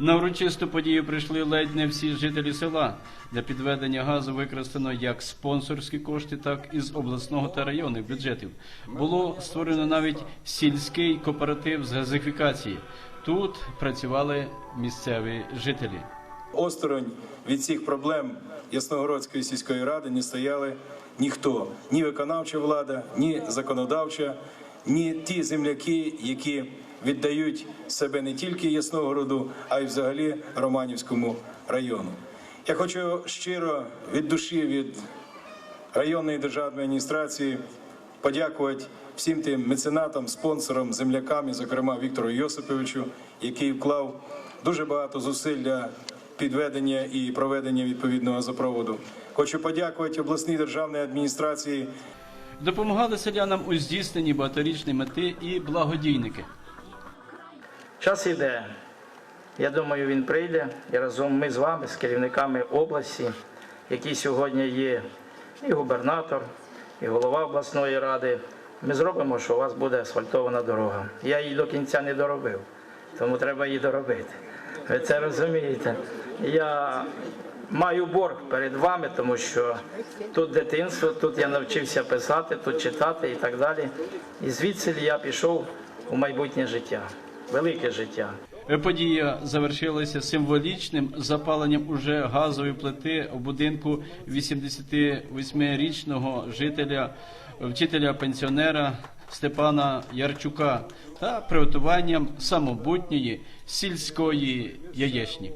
На урочисту подію прийшли ледь не всі жителі села. Для підведення газу використано як спонсорські кошти, так і з обласного та районних бюджетів. Було створено навіть сільський кооператив з газифікації. Тут працювали місцеві жителі. Осторонь від цих проблем Ясногородської сільської ради не стояли ніхто, ні виконавча влада, ні законодавча, ні ті земляки, які віддають себе не тільки Ясногороду, а й взагалі Романівському району. Я хочу щиро від душі від районної державної адміністрації подякувати всім тим меценатам, спонсорам, землякам, і, зокрема Віктору Йосиповичу, який вклав дуже багато зусиль для підведення і проведення відповідного газопроводу. Хочу подякувати обласній державній адміністрації Допомагали селянам у здійсненні багаторічної мети і благодійники. Час іде. Я думаю, він прийде і разом ми з вами, з керівниками області, які сьогодні є і губернатор, і голова обласної ради. Ми зробимо, що у вас буде асфальтована дорога. Я її до кінця не доробив, тому треба її доробити. Ви це розумієте? Я маю борг перед вами, тому що тут дитинство, тут я навчився писати, тут читати і так далі. І звідси я пішов у майбутнє життя, велике життя. Подія завершилася символічним запаленням уже газової плити у будинку 88-річного жителя, вчителя пенсіонера Степана Ярчука та приготуванням самобутньої сільської яєчні.